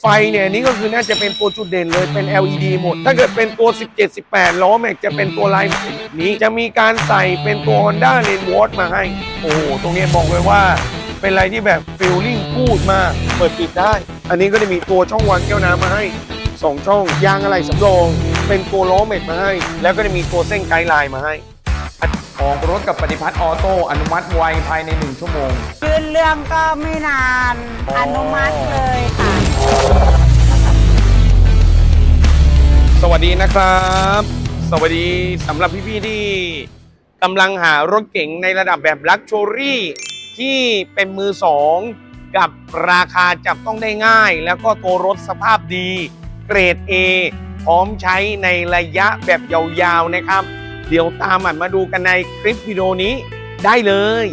ไฟเนี่ยอันนี้ก็คือน่าจะเป็นตัวจุดเด่นเลยเป็น LED หมด ถ้าเกิดเป็นตัว 17 18 ล้อแม็กจะเป็นตัวลายแบบนี้จะมีการใส่เป็นตัว Honda r a i n w a t มาให้ โอ้โห ตรงนี้บอกเลยว่า เป็นอะไรที่แบบฟีลลิ่งพูดมากเปิดปิดได้ อันนี้ก็จะมีตัวช่องวางแก้วน้ำมาให้ 2 ช่อง ยางอะไรสำรอง เป็นตัวล้อแม็กมาให้ แล้วก็จะมีตัวเส้นไกด์ไลน์มาให้ออกรถกับปฏิพัฒน์ออโต้อนุมัติไวภายใน 1 ชั่วโมงยื่นเรื่องก็ไม่นานอ๋ออนุมัติเลยค่ะ สวัสดีนะครับ สวัสดีสำหรับพี่ๆที่กำลังหารถเก๋งในระดับแบบลักชัวรี่ที่เป็นมือสองกับราคาจับต้องได้ง่าย แล้วก็ตัวรถสภาพดี เกรด A พร้อมใช้ในระยะแบบยาวๆนะครับ เดี๋ยวตามอันมาดูกันในคลิปวิดีโอนี้ได้เลย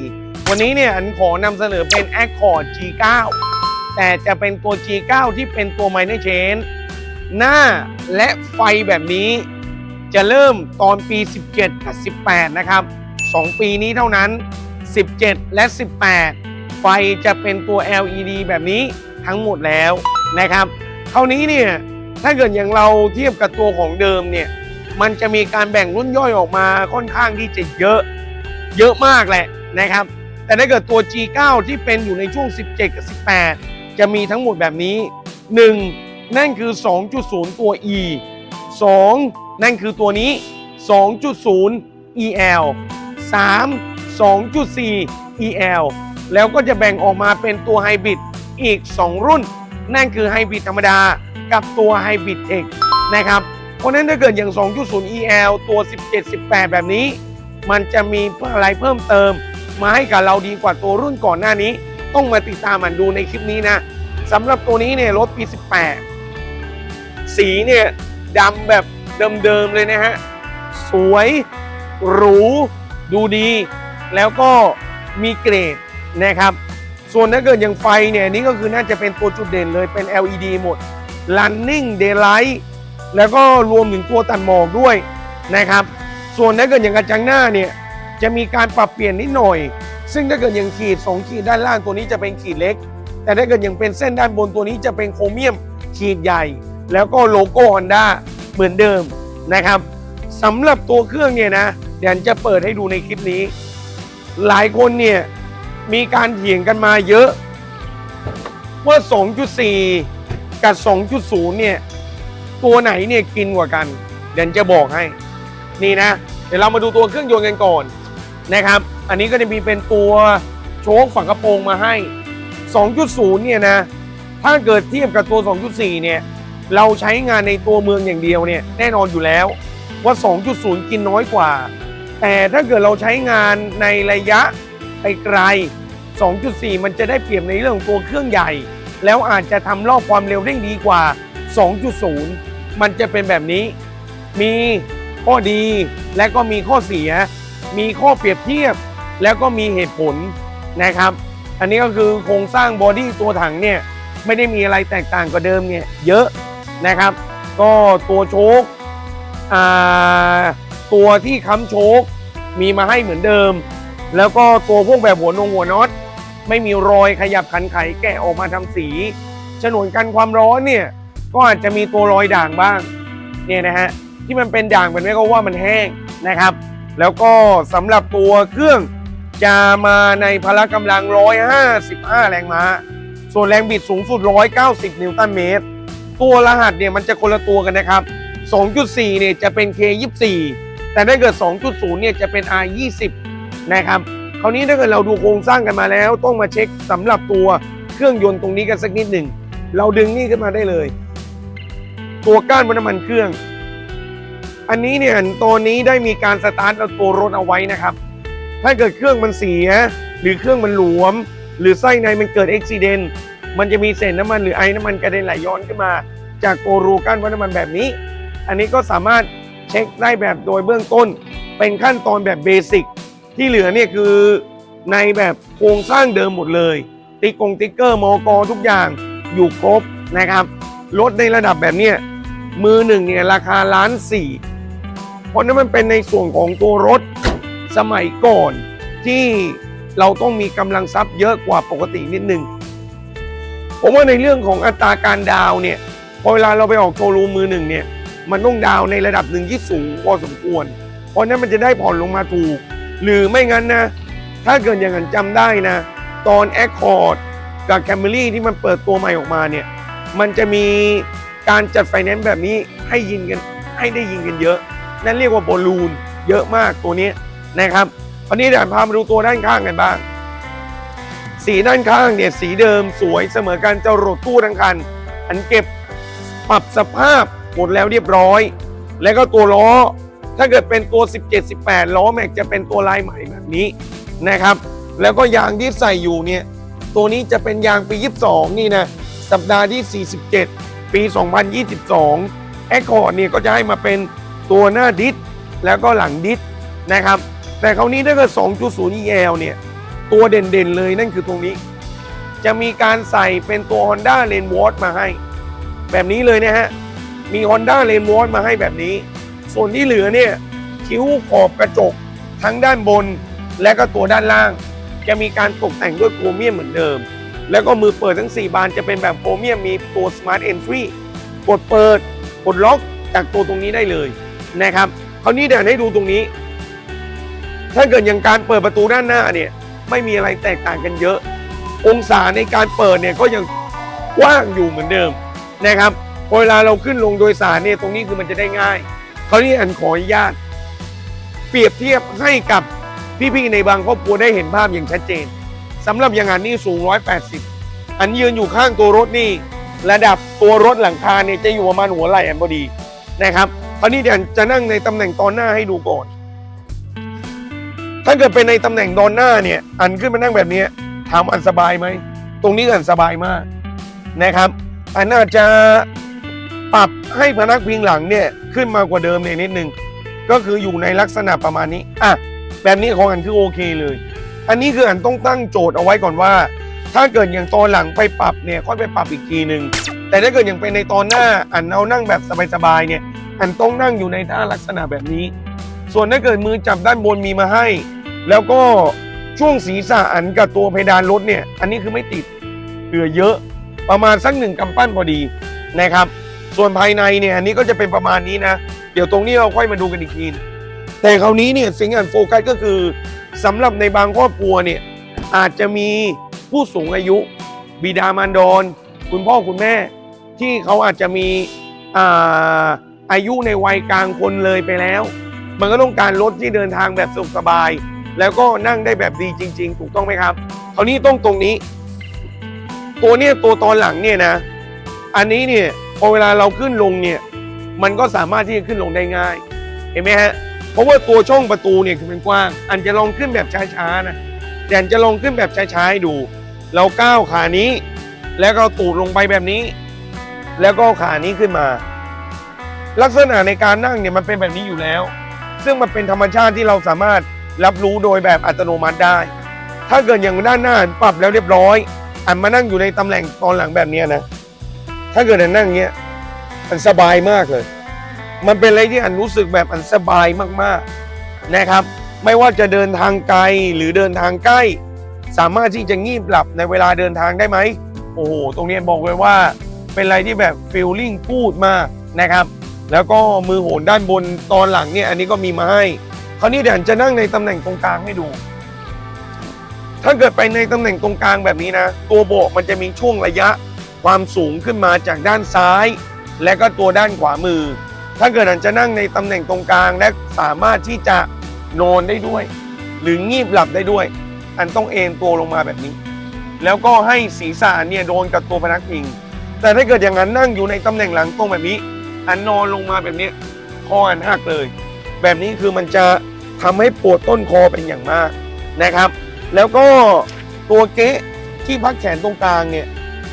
วันนี้เนี่ยอันขอนำเสนอเป็น Accord G9 แต่จะเป็นตัว G9 ที่เป็นตัว Minor Change หน้าและไฟแบบนี้จะเริ่มตอนปี 17 กับ 18 นะครับ 2 ปีนี้เท่านั้น 17 และ 18 ไฟจะเป็นตัว LED แบบนี้ทั้งหมดแล้วนะครับคราวนี้เนี่ยถ้าเกิดอย่างเราเทียบกับตัวของเดิมเนี่ยมันจะมีการแบ่งรุ่นย่อยออกมาค่อนข้างที่จะเยอะเยอะมากแหละนะครับ แต่ถ้าเกิดตัว G9 ที่เป็นอยู่ในช่วง 17 กับ 18 จะมีทั้งหมดแบบนี้ 1. นั่นคือ 2.0 ตัว E 2. นั่นคือตัวนี้ 2.0 EL 3. 2.4 EL แล้วก็จะแบ่งออกมาเป็นตัวไฮบริดอีก 2 รุ่น นั่นคือไฮบริดธรรมดากับตัวไฮบริดเอกนะครับ เพราะฉะนั้นถ้าเกิดอย่าง 2.0 EL ตัว 17 18 แบบนี้ มันจะมีอะไรเพิ่มเติม มาให้กับเราดีกว่าตัวรุ่นก่อนหน้านี้ ต้องมาติดตามมันดูในคลิปนี้นะสำหรับตัวนี้เนี่ยรถปี 18 สีเนี่ยดำแบบเดิมๆเลยนะฮะ สวยหรู ดูดี แล้วก็มีเกรดนะครับ ส่วนถ้าเกิดอย่างไฟเนี่ยนนี่ก็คือน่าจะเป็นตัวจุดเด่นเลยเป็น LED หมด Running Daylight แล้วก็รวมถึงตัวตัดหมอกด้วยนะครับ ส่วนถ้าเกิดอย่างกระจังหน้าเนี่ยจะมีการปรับเปลี่ยนนิดหน่อย ซึ่งถ้าเกิดอย่างขีด2ขีดด้านล่างตัวนี้จะเป็นขีดเล็ก แต่ถ้าเกิดอย่างเป็นเส้นด้านบนตัวนี้จะเป็นโครเมียมขีดใหญ่ แล้วก็โลโก้ Honda เหมือนเดิมนะครับสำหรับตัวเครื่องเนี่ยนะเดี๋ยวจะเปิดให้ดูในคลิปนี้ หลายคนเนี่ยมีการเถียงกันมาเยอะ ว่า 2.4 กับ 2.0 เนี่ย ตัวไหนเนี่ยกินกว่ากัน เดี๋ยวจะบอกให้ นี่นะ เดี๋ยวเรามาดูตัวเครื่องยนต์กันก่อน นะครับ อันนี้ก็จะมีเป็นตัวโชคฝั่งกระโปรงมาให้ 2.0 เนี่ยนะ ถ้าเกิดเทียบกับตัว 2.4 เนี่ย เราใช้งานในตัวเมืองอย่างเดียวเนี่ยแน่นอนอยู่แล้วว่า 2.0 กินน้อยกว่า แต่ถ้าเกิดเราใช้งานในระยะไกล 2.4 มันจะได้เปรียบในเรื่องของตัวเครื่องใหญ่ แล้วอาจจะทำรอบความเร็วได้ดีกว่า 2.0 มันจะเป็นแบบนี้ มีข้อดีและก็มีข้อเสีย มีข้อเปรียบเทียบ แล้วก็มีเหตุผลนะครับ อันนี้ก็คือโครงสร้างบอดี้ตัวถังเนี่ยไม่ได้มีอะไรแตกต่างกว่าเดิมเนี่ยเยอะนะครับ ก็ตัวโชคตัวที่ค้ำโชคมีมาให้เหมือนเดิม แล้วก็ตัวพวกแบบหัวนงหัวน็อตไม่มีรอยขยับขันไขแกะออกมาทำสีฉนวนกันความร้อนเนี่ยก็อาจจะมีตัวรอยด่างบ้างเนี่ยนะฮะที่มันเป็นด่างเป็นไม่ก็ว่ามันแห้งนะครับ แล้วก็สำหรับตัวเครื่องจะมาในพละกำลัง 155 แรงม้า ส่วนแรงบิดสูงสุด 190 นิวตันเมตร ตัวรหัสเนี่ยมันจะคนละตัวกันนะครับ 2.4 เนี่ยจะเป็น K24 แต่ถ้าเกิด 2.0 เนี่ยจะเป็น R20 นะครับ คราวนี้ถ้าเกิดเราดูโครงสร้างกันมาแล้ว ต้องมาเช็คสำหรับตัวเครื่องยนต์ตรงนี้กันสักนิดหนึ่ง เราดึงนี่ขึ้นมาได้เลย ตัวก้านบนน้ำมันเครื่อง อันนี้เนี่ยตัวนี้ได้มีการสตาร์ทเอาตัวรถเอาไว้นะครับ ถ้าเกิดเครื่องมันเสีย หรือเครื่องมันหลวม หรือไส้ในมันเกิดอุบิเหตุมันจะมีเศษน้ำมันหรือไอ้น้ำมันกระเด็นไหลย้อนขึ้นมา จากโกรูก้นวัดน้ำมันแบบนี้ อันนี้ก็สามารถเช็คได้แบบโดยเบื้องต้น เป็นขั้นตอนแบบเบสิกที่เหลือเนี่ยคือในแบบโครงสร้างเดิมหมดเลย ติ๊กกงติ๊กเกอร์มอกทุกอย่างอยู่ครบนะครับรถในระดับแบบเนี้ยมือหนึ่งเนี่ยราคาล้านสี่ เพราะนั้นมันเป็นในส่วนของตัวรถสมัยก่อนที่เราต้องมีกำลังทรัพย์เยอะกว่าปกตินิดนึงผมว่าในเรื่องของอัตราการดาวเนี่ยพอเวลาเราไปออกโชว์รูมมือหนึ่งเนี่ยมันต้องดาวในระดับหนึ่งที่สูงพอสมควร เพราะนั้นมันจะได้ผ่อนลงมาถูก หรือไม่งั้นนะ ถ้าเกิดอย่างนั้นจำได้นะ ตอน Accord กับ Camry ที่มันเปิดตัวใหม่ออกมาเนี่ยมันจะมีการจัดไฟแนนซ์แบบนี้ให้ยินกันให้ได้ยินกันเยอะ นั่นเรียกว่าบอลลูนเยอะมากตัวนี้นะครับคราวนี้เดี๋ยวพามาดูตัวด้านข้างกันบ้าง สีด้านข้างเนี่ยสีเดิมสวยเสมอกันจะรถตู้ทั้งคัน อันเก็บปรับสภาพหมดแล้วเรียบร้อย แล้วก็ตัวล้อ ถ้าเกิดเป็นตัว 17 18 ล้อแม็กจะเป็นตัวลายใหม่แบบนี้นะครับ แล้วก็ยางที่ใส่อยู่เนี่ยตัวนี้จะเป็นยางปี 22 นี่นะสัปดาห์ที่ 47 ปี 2022 แอคคอร์ดเนี่ยก็จะให้มาเป็น ตัวหน้าดิสแล้วก็หลังดิสนะครับ แต่คราวนี้ถ้าเกิด 2.0 EL เนี่ย ตัวเด่นๆเลยนั่นคือตรงนี้ จะมีการใส่เป็นตัว Honda r a i n w a t มาให้ แบบนี้เลยนะฮะ มี Honda r a i n w a t มาให้แบบนี้ ส่วนที่เหลือเนี่ย คิ้วขอบกระจกทั้งด้านบนและก็ตัวด้านล่าง จะมีการตกแต่งด้วยโครเมียมเหมือนเดิม แล้วก็มือเปิดทั้ง 4 บานจะเป็นแบบโครเมียมมีตัว Smart Entry กดเปิดกดล็อกจากตัวตรงนี้ได้เลย นะครับคราวนี้เดี๋ยวให้ดูตรงนี้ ถ้าเกิดอย่างการเปิดประตูด้านหน้าเนี่ยไม่มีอะไรแตกต่างกันเยอะ องศาในการเปิดเนี่ยก็ยังกว้างอยู่เหมือนเดิมนะครับพอเวลาเราขึ้นลงโดยสารเนี่ยตรงนี้คือมันจะได้ง่ายคราวนี้อันขออนุญาต เปรียบเทียบให้กับพี่ๆในบางครอบครัวได้เห็นภาพอย่างชัดเจนสำหรับอย่างอันนี้สูง 180 อันยืนอยู่ข้างตัวรถนี่ ระดับตัวรถหลังคาเนี่ยจะอยู่ประมาณหัวไหล่อันพอดีนะครับ คราวนี้เดี๋ยวจะนั่งในตำแหน่งตอนหน้าให้ดูก่อน ถ้าเกิดเป็นในตำแหน่งตอนหน้าเนี่ย อันขึ้นมานั่งแบบนี้ถามอันสบายไหม ตรงนี้อันสบายมากนะครับ อันน่าจะปรับให้พนักพิงหลังเนี่ยขึ้นมากว่าเดิมเนี่ยนิดนึง ก็คืออยู่ในลักษณะประมาณนี้ อะ แบบนี้ของอันคือโอเคเลย อันนี้คืออันต้องตั้งโจทย์เอาไว้ก่อนว่า ถ้าเกิดอย่างตอนหลังไปปรับเนี่ยค่อยไปปรับอีกทีหนึ่งแต่ถ้าเกิดอย่างเป็นในตอนหน้าอันเอานั่งแบบสบายๆเนี่ย อันต้องนั่งอยู่ในท่าลักษณะแบบนี้ ส่วนถ้าเกิดมือจับด้านบนมีมาให้ แล้วก็ช่วงศีรษะอันกับตัวเพดานรถเนี่ย อันนี้คือไม่ติดเหลือเยอะประมาณสักหนึ่งกำปั้นพอดีนะครับ ส่วนภายในเนี่ยอันนี้ก็จะเป็นประมาณนี้นะ เดี๋ยวตรงนี้เราค่อยมาดูกันอีกทีแต่คราวนี้เนี่ยสิ่งอันโฟกัสก็คือสำหรับในบางครอบครัวเนี่ยอาจจะมีผู้สูงอายุ บิดามารดอนคุณพ่อคุณแม่ ที่เขาอาจจะมีอ่า อายุในวัยกลางคนเลยไปแล้ว มันก็ต้องการรถที่เดินทางแบบสะดวกสบาย แล้วก็นั่งได้แบบดีจริง ๆ ถูกต้องไหมครับคราวนี้ต้องตรงนี้ ตัวเนี้ยตัวตอนหลังเนี่ยนะ อันนี้เนี่ยพอเวลาเราขึ้นลงเนี่ย มันก็สามารถที่จะขึ้นลงได้ง่าย เห็นไหมฮะเพราะว่าตัวช่องประตูเนี่ยคือมันกว้าง อันจะลองขึ้นแบบช้าๆนะแต่อันจะลองขึ้นแบบช้าๆดู เราก้าวขานี้ แล้วก็ตูดลงไปแบบนี้ แล้วก็ขานี้ขึ้นมา ลักษณะในการนั่งเนี่ยมันเป็นแบบนี้อยู่แล้ว ซึ่งมันเป็นธรรมชาติที่เราสามารถรับรู้โดยแบบอัตโนมัติได้ ถ้าเกิดอย่างด้านหน้าปรับแล้วเรียบร้อย อันมานั่งอยู่ในตำแหน่งตอนหลังแบบนี้นะ ถ้าเกิดอันนั่งเงี้ยมันสบายมากเลย มันเป็นอะไรที่อันรู้สึกแบบอันสบายมากๆนะครับ ไม่ว่าจะเดินทางไกลหรือเดินทางใกล้ สามารถที่จะงีบหลับในเวลาเดินทางได้ไหมโอ้โห ตรงนี้บอกเลยว่า เป็นอะไรที่แบบฟีลลิ่งพูดมากนะครับ แล้วก็มือโหนด้านบนตอนหลังเนี่ยอันนี้ก็มีมาให้คราวนี้เดี๋ยวจะนั่งในตำแหน่งตรงกลางให้ดู ถ้าเกิดไปในตำแหน่งตรงกลางแบบนี้นะ ตัวโบกมันจะมีช่วงระยะความสูงขึ้นมาจากด้านซ้าย และก็ตัวด้านขวามือ ถ้าเกิดอันจะนั่งในตำแหน่งตรงกลางและสามารถที่จะนอนได้ด้วย หรืองีบหลับได้ด้วย อันต้องเอนตัวลงมาแบบนี้ แล้วก็ให้ศีรษะเนี่ยโดนกับตัวพนักพิง แต่ถ้าเกิดอย่างนั้นนั่งอยู่ในตำแหน่งหลังตรงแบบนี้ อันนอนลงมาแบบนี้คออันหักเลย แบบนี้คือมันจะทำให้ปวดต้นคอเป็นอย่างมากนะครับ แล้วก็ตัวเก๊ะที่พักแขนตรงกลางเนี่ย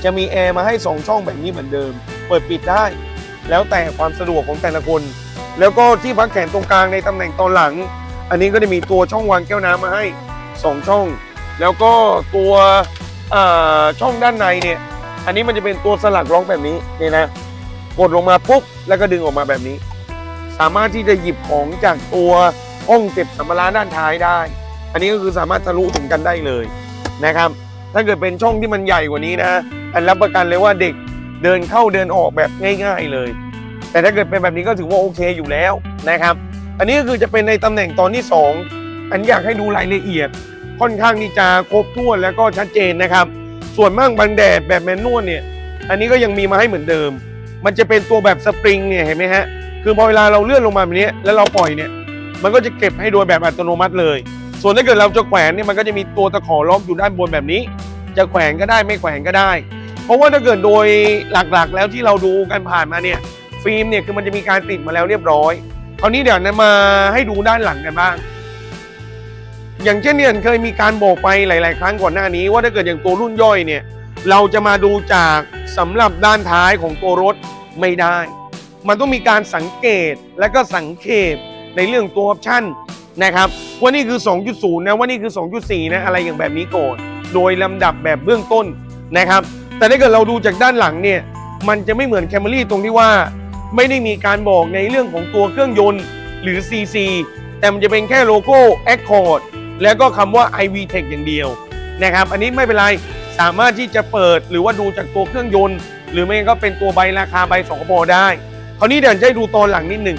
จะมีแอร์มาให้ 2 ช่องแบบนี้เหมือนเดิม เปิดปิดได้ แล้วแต่ความสะดวกของแต่ละคน แล้วก็ที่พักแขนตรงกลางในตำแหน่งตอนหลัง อันนี้ก็จะมีตัวช่องวางแก้วน้ำมาให้ 2 ช่อง แล้วก็ตัวอ่าช่องด้านในเนี่ย อันนี้มันจะเป็นตัวสลักล็อกแบบนี้นี่นะ กดลงมาปุ๊บแล้วก็ดึงออกมาแบบนี้ สามารถที่จะหยิบของจากตัวห้องเก็บสัมภาระด้านท้ายได้ อันนี้ก็คือสามารถทะลุถึงกันได้เลยนะครับ ถ้าเกิดเป็นช่องที่มันใหญ่กว่านี้นะอันรับประกันเลยว่าเด็กเดินเข้าเดินออกแบบง่าย ๆเลย แต่ถ้าเกิดเป็นแบบนี้ก็ถือว่าโอเคอยู่แล้วนะครับ อันนี้ก็คือจะเป็นในตำแหน่งตอนที่ 2 อันอยากให้ดูรายละเอียด ค่อนข้างที่จะครบถ้วนแล้วก็ชัดเจนนะครับ ส่วนมากบังแดดแบบแมนนวลเนี่ย อันนี้ก็ยังมีมาให้เหมือนเดิม มันจะเป็นตัวแบบสปริงเนี่ยเห็นไหมฮะ คือพอเวลาเราเลื่อนลงมาแบบนี้แล้วเราปล่อยเนี่ย มันก็จะเก็บให้โดยแบบอัตโนมัติเลย ส่วนถ้าเกิดเราจะแขวนเนี่ยมันก็จะมีตัวตะขอล็อกอยู่ด้านบนแบบนี้ จะแขวนก็ได้ไม่แขวนก็ได้ เพราะว่าถ้าเกิดโดยหลักๆ แล้วที่เราดูกันผ่านมาเนี่ยฟิล์มเนี่ยคือมันจะมีการติดมาแล้วเรียบร้อย คราวนี้เดี๋ยวนะมาให้ดูด้านหลังกันบ้าง อย่างเช่นเนี่ยเคยมีการบอกไปหลาย ๆ ครั้งก่อนหน้านี้ ว่าถ้าเกิดอย่างตัวรุ่นย่อยเนี่ย เราจะมาดูจากสำหรับด้านท้ายของตัวรถไม่ได้ มันต้องมีการสังเกตและก็สังเกตในเรื่องตัวออปชั่นนะครับว่านี่คือ 2.0 นะว่านี่คือ 2.4 นะอะไรอย่างแบบนี้ก่อนโดยลำดับแบบเบื้องต้นนะครับ แต่ถ้าเกิดเราดูจากด้านหลังเนี่ยมันจะไม่เหมือนแคมรี่ตรงที่ว่า ไม่ได้มีการบอกในเรื่องของตัวเครื่องยนต์หรือ CC แต่มันจะเป็นแค่โลโก้ Accord แล้วก็คำว่า iV Tech อย่างเดียวนะครับ อันนี้ไม่เป็นไร สามารถที่จะเปิดหรือว่าดูจากตัวเครื่องยนต์ หรือไม่งั้นก็เป็นตัวใบราคาใบสองพอได้คราวนี้เดี๋ยวจะให้ดูตอนหลังนิดหนึ่ง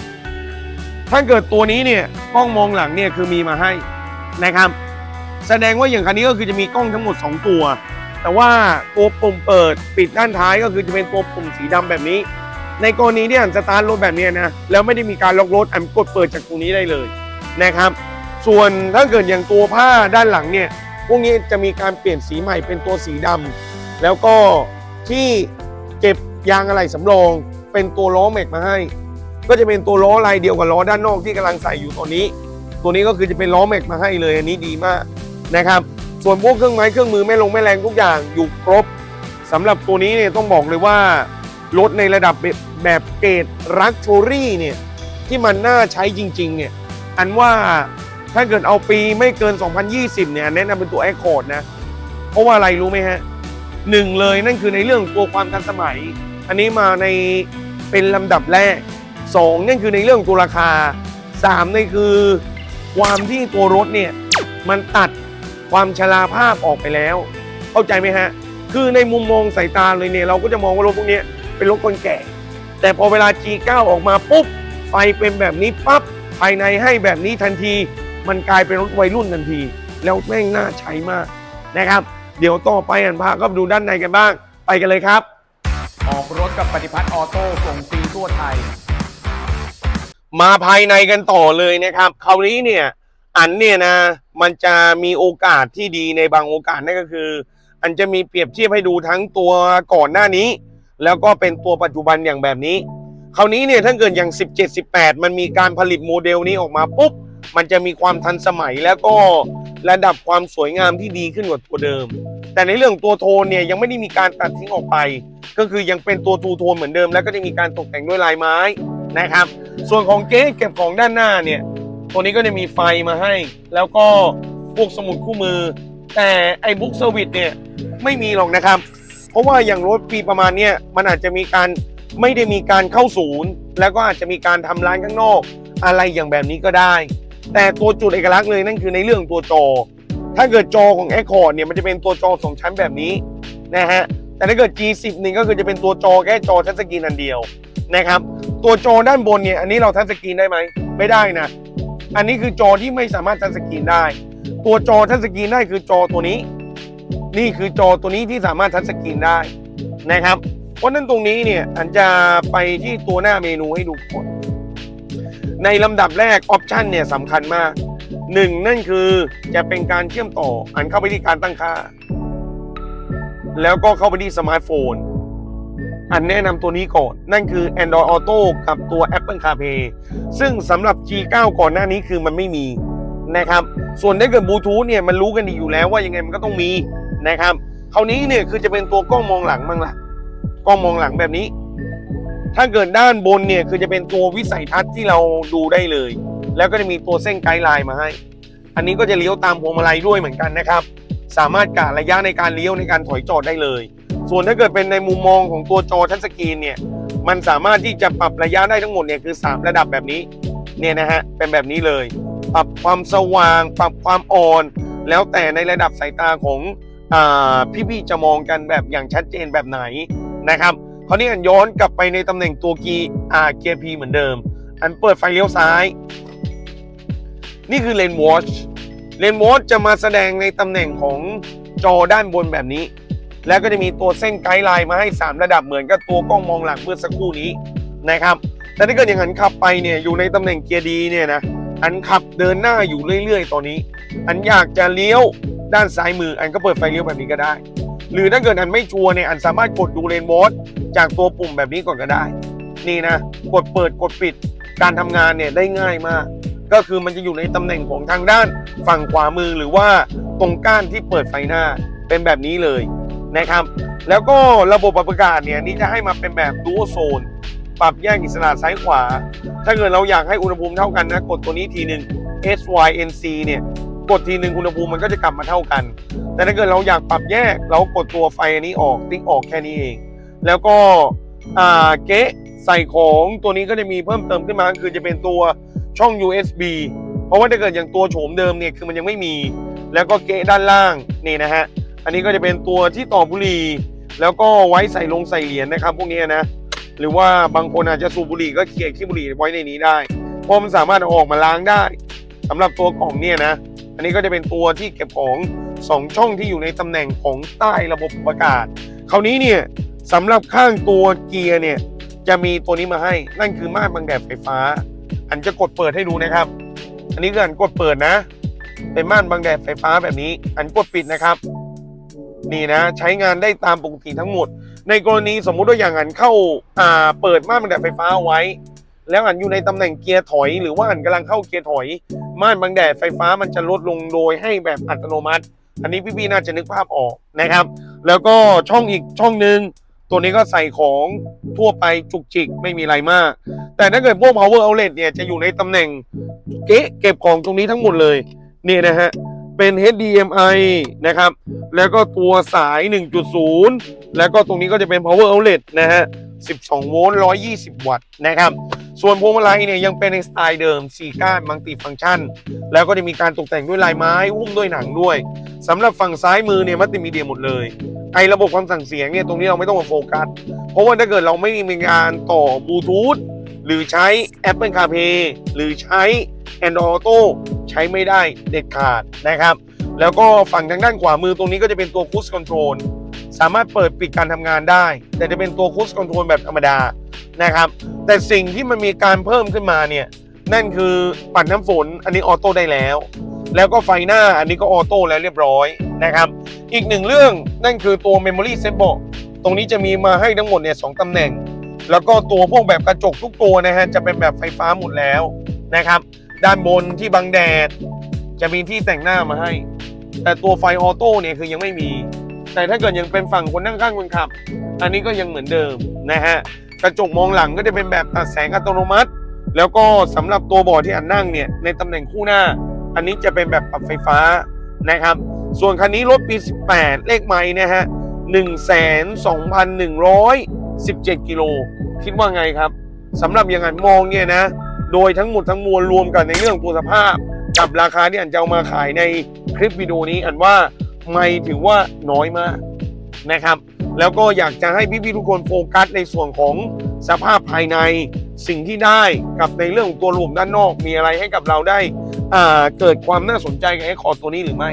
ถ้าเกิดตัวนี้เนี่ยกล้องมองหลังเนี่ยคือมีมาให้นะครับ แสดงว่าอย่างคันนี้ก็คือจะมีกล้องทั้งหมด 2 ตัว แต่ว่าตัวปุ่มเปิดปิดด้านท้ายก็คือจะเป็นตัวปุ่มสีดำแบบนี้ ในกรณีที่อันสตาร์ทรถแบบนี้นะแล้วไม่ได้มีการล็อกรถอันกดเปิดจากตรงนี้ได้เลยนะครับ ส่วนถ้าเกิดอย่างตัวผ้าด้านหลังเนี่ย พวกนี้จะมีการเปลี่ยนสีใหม่เป็นตัวสีดำแล้วก็ที่เก็บยางอะไหล่สำรอง เป็นตัวล้อแม็กมาให้ ก็จะเป็นตัวล้อลายเดียวกับล้อด้านนอกที่กำลังใส่อยู่ตอนนี้ ตัวนี้ก็คือจะเป็นล้อแม็กมาให้เลยอันนี้ดีมากนะครับ ส่วนพวกเครื่องไม้เครื่องมือแม่ลงแม่แรงทุกอย่างอยู่ครบสำหรับตัวนี้เนี่ยต้องบอกเลยว่ารถในระดับแบบแบบเกรดรักโชรี่เนี่ยที่มันน่าใช้จริงๆเนี่ยอันว่า ถ้าเกิดเอาปีไม่เกิน 2020 เนี่ยแนะนำเป็นตัว Accord นะ เพราะว่าอะไรรู้ไหมฮะหนึ่งเลยนั่นคือในเรื่องตัวความทันสมัย อันนี้มาในเป็นลำดับแรกสองนั่นคือในเรื่องตัวราคาสามนี่คือความที่ตัวรถเนี่ยมันตัดความชราภาพออกไปแล้ว เข้าใจไหมฮะ คือในมุมมองสายตาเลยเนี่ย เราก็จะมองว่ารถพวกนี้เป็นรถคนแก่ แต่พอเวลา G9 ออกมาปุ๊บ ไฟเป็นแบบนี้ปั๊บภายในให้แบบนี้ทันที มันกลายเป็นรถวัยรุ่นทันที แล้วแม่งน่าใช้มากนะครับ เดี๋ยวต่อไปอันพาก็ไปดูด้านในกันบ้าง ไปกันเลยครับ ออกรถกับปฏิพัฒน์ออโต้ส่งฟรีทั่วไทย มาภายในกันต่อเลยนะครับ คราวนี้เนี่ยอันเนี่ยนะมันจะมีโอกาสที่ดีในบางโอกาสนั่นก็คือ อันจะมีเปรียบเทียบให้ดูทั้งตัวก่อนหน้านี้ แล้วก็เป็นตัวปัจจุบันอย่างแบบนี้ คราวนี้เนี่ยถ้าเกิดอย่าง 17 18 มันมีการผลิตโมเดลนี้ออกมาปุ๊บ มันจะมีความทันสมัยแล้วก็ระดับความสวยงามที่ดีขึ้นกว่าตัวเดิม แต่ในเรื่องตัวโทนเนี่ยยังไม่ได้มีการตัดทิ้งออกไป ก็คือยังเป็นตัวทูโทนเหมือนเดิม แล้วก็จะมีการตกแต่งด้วยลายไม้นะครับ ส่วนของเก๊เก็บของด้านหน้าเนี่ยตัวนี้ก็จะมีไฟมาให้ แล้วก็พวกสมุดคู่มือ แต่ไอ้บุ๊กเซอร์วิสเนี่ยไม่มีหรอกนะครับ เพราะว่าอย่างรถปีประมาณเนี้ยมันอาจจะมีการไม่ได้มีการเข้าศูนย์ แล้วก็อาจจะมีการทำร้านข้างนอก อะไรอย่างแบบนี้ก็ได้ แต่ตัวจุดเอกลักษณ์เลยนั่นคือในเรื่องตัวจอ ถ้าเกิดจอของ Accord เนี่ยมันจะเป็นตัวจอสองชั้นแบบนี้นะฮะแต่ถ้าเกิด G10 นี่ก็คือจะเป็นตัวจอแค่จอทัชสกรีนอันเดียวนะครับ ตัวจอด้านบนเนี่ยอันนี้เราทัชสกรีนได้ไหมไม่ได้นะ อันนี้คือจอที่ไม่สามารถทัชสกรีนได้ ตัวจอทัชสกรีนได้คือจอตัวนี้ นี่คือจอตัวนี้ที่สามารถทัชสกรีนได้นะครับ เพราะฉะนั้นตรงนี้เนี่ยอันจะไปที่ตัวหน้าเมนูให้ดูก่อน ในลำดับแรกออปชันเนี่ยสำคัญมากหนึ่งนั่นคือจะเป็นการเชื่อมต่อ อันเข้าไปที่การตั้งค่า แล้วก็เข้าไปที่สมาร์ทโฟน อันแนะนำตัวนี้ก่อน นั่นคือ Android Auto กับตัว Apple CarPlay ซึ่งสำหรับ G9 ก่อนหน้านี้คือมันไม่มีนะครับ ส่วนถ้าเกิดบลูทูธเนี่ยมันรู้กันดีอยู่แล้วว่ายังไงมันก็ต้องมีนะครับคราวนี้เนี่ยคือจะเป็นตัวกล้องมองหลังบ้างล่ะกล้องมองหลังแบบนี้ ถ้าเกิดด้านบนเนี่ยคือจะเป็นตัววิสัยทัศน์ที่เราดูได้เลย แล้วก็จะมีตัวเส้นไกด์ไลน์มาให้ อันนี้ก็จะเลี้ยวตามพวงมาลัยด้วยเหมือนกันนะครับ สามารถกะระยะในการเลี้ยวในการถอยจอดได้เลย ส่วนถ้าเกิดเป็นในมุมมองของตัวจอทัชสกรีนเนี่ยมันสามารถที่จะปรับระยะได้ทั้งหมดเนี่ยคือ 3 ระดับแบบนี้เนี่ยนะฮะเป็นแบบนี้เลย ปรับความสว่าง ปรับความอ่อน แล้วแต่ในระดับสายตาของอ่าพี่ๆจะมองกันแบบอย่างชัดเจนแบบไหนนะครับ คราวนี้อันย้อนกลับไปในตำแหน่งตัวกีอาเกียร์พีเหมือนเดิม อันเปิดไฟเลี้ยวซ้าย นี่คือเลนวอชเลนวอชจะมาแสดงในตำแหน่งของจอด้านบนแบบนี้ แล้วก็จะมีตัวเส้นไกด์ไลน์มาให้ 3 ระดับเหมือนกับตัวกล้องมองหลังเมื่อสักครู่นี้นะครับแต่ถ้าเกิดอย่างนั้นขับไปเนี่ยอยู่ในตำแหน่งเกียร์ดีเนี่ยนะอันขับเดินหน้าอยู่เรื่อย ๆ ตอนนี้ อันอยากจะเลี้ยวด้านซ้ายมือ อันก็เปิดไฟเลี้ยวแบบนี้ก็ได้ หรือถ้าเกิดอันไม่ชัวร์เนี่ยอันสามารถกดดูเลนวอชจากตัวปุ่มแบบนี้ก่อนก็ได้ นี่นะ กดเปิดกดปิดการทำงานเนี่ยได้ง่ายมาก ก็คือมันจะอยู่ในตำแหน่งของทางด้านฝั่งขวามือหรือว่าตรงก้านที่เปิดไฟหน้าเป็นแบบนี้เลยนะครับ แล้วก็ระบบปรับอากาศเนี่ยนี่จะให้มาเป็นแบบดูโซน ปรับแยกอิสระซ้ายขวา ถ้าเกิดเราอยากให้อุณหภูมิเท่ากันนะ กดตัวนี้ทีหนึ่ง SYNC เนี่ยกดทีหนึ่งอุณหภูมิมันก็จะกลับมาเท่ากัน แต่ถ้าเกิดเราอยากปรับแยก เรากดตัวไฟอันนี้ออกติ๊กออกแค่นี้เอง แล้วก็เก๊ะใส่ของตัวนี้ก็จะมีเพิ่มเติมขึ้นมาคือจะเป็นตัวช่อง USB เพราะว่าถ้าเกิดอย่างตัวโฉมเดิมเนี่ยคือมันยังไม่มี แล้วก็เก๊ะด้านล่างนี่นะฮะอันนี้ก็จะเป็นตัวที่ต่อบุหรี่แล้วก็ไว้ใส่ลงใส่เหรียญนะครับ พวกนี้นะหรือว่าบางคนอาจจะสูบบุหรี่ก็เขี่ยขี้บุหรี่ไว้ในนี้ได้เพราะมันสามารถออกมาล้างได้สำหรับตัวกล่องเนี่ยนะ อันนี้ก็จะเป็นตัวที่เก็บของสองช่องที่อยู่ในตำแหน่งของใต้ระบบอากาศคราวนี้เนี่ยสำหรับข้างตัวเกียร์เนี่ยจะมีตัวนี้มาให้ นั่นคือม่านบังแดดไฟฟ้า อันจะกดเปิดให้ดูนะครับ อันนี้คืออันกดเปิดนะ เป็นม่านบังแดดไฟฟ้าแบบนี้ อันกดปิดนะครับ นี่นะ ใช้งานได้ตามปกติทั้งหมด ในกรณีสมมุติว่าอย่างอันเข้าอ่าเปิดม่านบังแดดไฟฟ้าไว้ แล้วอันอยู่ในตำแหน่งเกียร์ถอยหรือว่าอันกำลังเข้าเกียร์ถอย ม่านบังแดดไฟฟ้ามันจะลดลงโดยให้แบบอัตโนมัติ อันนี้พี่ๆน่าจะนึกภาพออกนะครับ แล้วก็ช่องอีกช่องหนึ่งตัวนี้ก็ใส่ของทั่วไปจุกจิกไม่มีอะไรมาก แต่ถ้าเกิดพวก power outlet เนี่ยจะอยู่ในตำแหน่งเก๊ะเก็บของตรงนี้ทั้งหมดเลยนี่นะฮะเป็น HDMI นะครับ แล้วก็ตัวสาย 1.0 แล้วก็ตรงนี้ก็จะเป็น power outlet นะฮะ 12 โวลต์ 120 วัตต์นะครับ ส่วนพวงมาลัยเนี่ยยังเป็นในสไตล์เดิม 4 ก้านมัลติฟังก์ชัน แล้วก็จะมีการตกแต่งด้วยลายไม้หุ้มด้วยหนังด้วยสำหรับฝั่งซ้ายมือเนี่ยมัลติมีเดียหมดเลยไอระบบความสั่งเสียงเนี่ยตรงนี้เราไม่ต้องมาโฟกัส เพราะว่าถ้าเกิดเราไม่มีการต่อบลูทูธหรือใช้ Apple CarPlay หรือใช้ Android Auto ใช้ไม่ได้เด็ดขาดนะครับ แล้วก็ฝั่งทางด้านขวามือตรงนี้ก็จะเป็นตัว Cruise Control สามารถเปิดปิดการทำงานได้ แต่จะเป็นตัว Cruise Control แบบธรรมดานะครับ แต่สิ่งที่มันมีการเพิ่มขึ้นมาเนี่ยนั่นคือปัดน้ำฝนอันนี้ออโต้ได้แล้ว แล้วก็ไฟหน้าอันนี้ก็ออโต้แล้วเรียบร้อยนะครับ อีกหนึ่งเรื่องนั่นคือตัว Memory s e t b o x ตรงนี้จะมีมาให้ทั้งหมดเนี่ยสองตำแหน่ง แล้วก็ตัวพวกแบบกระจกทุกตัวนะฮะจะเป็นแบบไฟฟ้าหมดแล้วนะครับ ด้านบนที่บังแดด จะมีที่แต่งหน้ามาให้ แต่ตัวไฟออโต้เนี่ยคือยังไม่มี แต่ถ้าเกิดยังเป็นฝั่งคนนั่งข้างคนขับ อันนี้ก็ยังเหมือนเดิมนะฮะกระจกมองหลังก็จะเป็นแบบตัดแสงอัตโนมัติ แล้วก็สำหรับตัวบอร์ดที่อันนั่งเนี่ยในตำแหน่งคู่หน้า อันนี้จะเป็นแบบปรับไฟฟ้านะครับ ส่วนคันนี้รถปี 18 เลขไม้นะฮะ1,2,117 กิโลคิดว่าไงครับสำหรับอย่างนั้นมองเนี่ยนะ โดยทั้งหมดทั้งมวลรวมกันในเรื่องตัวสภาพ กับราคาที่อันจะเอามาขายในคลิปวิดีโอนี้อันว่า ไม่ถือว่าน้อยมากนะครับ แล้วก็อยากจะให้พี่ๆทุกคนโฟกัสในส่วนของสภาพภายในสิ่งที่ได้กับในเรื่องของตัวรวมด้านนอกมีอะไรให้กับเราได้อ่าเกิดความน่าสนใจกับไอ้คอร์ดตัวนี้หรือไม่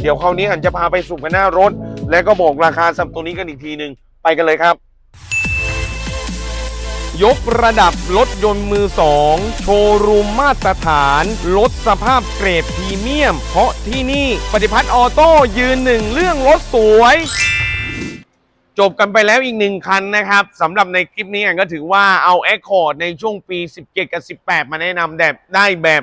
เดี๋ยวคราวนี้อันจะพาไปสุ่กันหน้ารถ และก็บอกราคาสัมตัวนี้กันอีกทีหนึ่งไปกันเลยครับ ยกระดับรถยนต์มือสองโชว์รูมมาตรฐาน ลดสภาพเกรดพรีเมียม เพราะที่นี่ปฏิพัฒน์ออโต้ยืนหนึ่งเรื่องรถสวย จบกันไปแล้วอีกหนึ่งคันนะครับสำหรับในคลิปนี้ก็ถือว่าเอา Accord ในช่วงปี 17 กับ 18 มาแนะนำแบบได้แบบ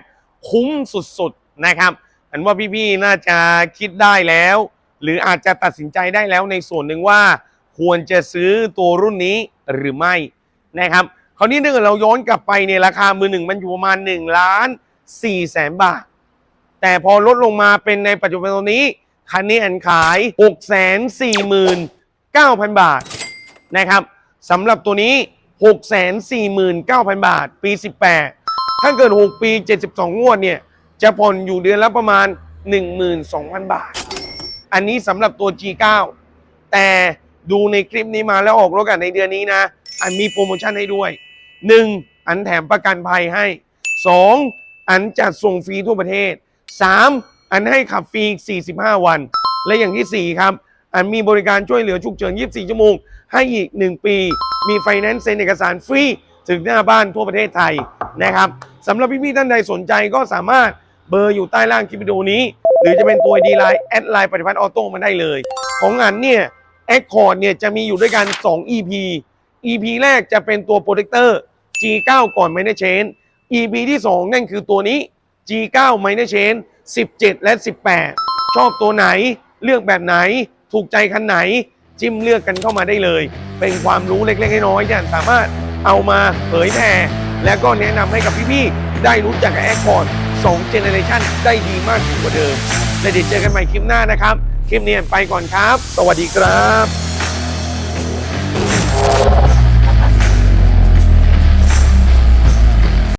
คุ้มสุดๆนะครับอันว่าพี่ๆน่าจะคิดได้แล้ว หรืออาจจะตัดสินใจได้แล้วในส่วนหนึ่งว่าควรจะซื้อตัวรุ่นนี้หรือไม่ นะครับคราวนี้ถ้าเกิดเราย้อนกลับไปเนี่ยราคามือหนึ่งมันอยู่ประมาณ1ล้าน4แสนบาท แต่พอลดลงมาเป็นในปัจจุบันตอนนี้คันนี้อันขาย 6 4 9 0 0 0 บาทนะครับสำหรับตัวนี้ 6 4 9 0 0 0 บาท ปี 18 ถ้าเกิด 6 ปี 72 งวดเนี่ย จะผ่อนอยู่เดือนละประมาณ 12,000 บาท อันนี้สำหรับตัว G9 แต่ดูในคลิปนี้มาแล้วออกรถกันในเดือนนี้นะ อันมีโปรโมชั่นให้ด้วย 1. อันแถมประกันภัยให้ 2. อันจัดส่งฟรีทั่วประเทศ 3. อันให้ขับฟรีอีก45 วัน และอย่างที่ 4 ครับ อันมีบริการช่วยเหลือฉุกเฉิน 24 ชั่วโมง ให้อีก 1 ปี มีไฟแนนซ์เซ็นเอกสารฟรีถึงหน้าบ้านทั่วประเทศไทยนะครับสำหรับพี่ๆท่านใดสนใจก็สามารถเบอร์อยู่ใต้ล่างคลิปวิดีโอนี้ หรือจะเป็นตัวดีไลน์แอดไลน์ปฏิพัฒน์ออโต้มาได้เลย ของอันเนี่ยแอคคอร์ดเนี่ยจะมีอยู่ด้วยกัน 2 EP EP แรกจะเป็นตัวโปรเทคเตอร์ G9 ก่อนไมเนเชน EP ที่ 2 นั่นคือตัวนี้ G9 ไมเนเชน17 และ 18 ชอบตัวไหน เลือกแบบไหน ถูกใจคันไหน จิ้มเลือกกันเข้ามาได้เลย เป็นความรู้เล็กๆน้อยๆที่อันสามารถเอามาเผยแพร่และก็แนะนำให้กับพี่ๆได้รู้จักกับแอคคอร์ด2เจเนเรชันได้ดีมากกว่าเดิม และเดี๋ยวเจอกันใหม่คลิปหน้านะครับ คลิปนี้ไปก่อนครับ สวัสดีครับ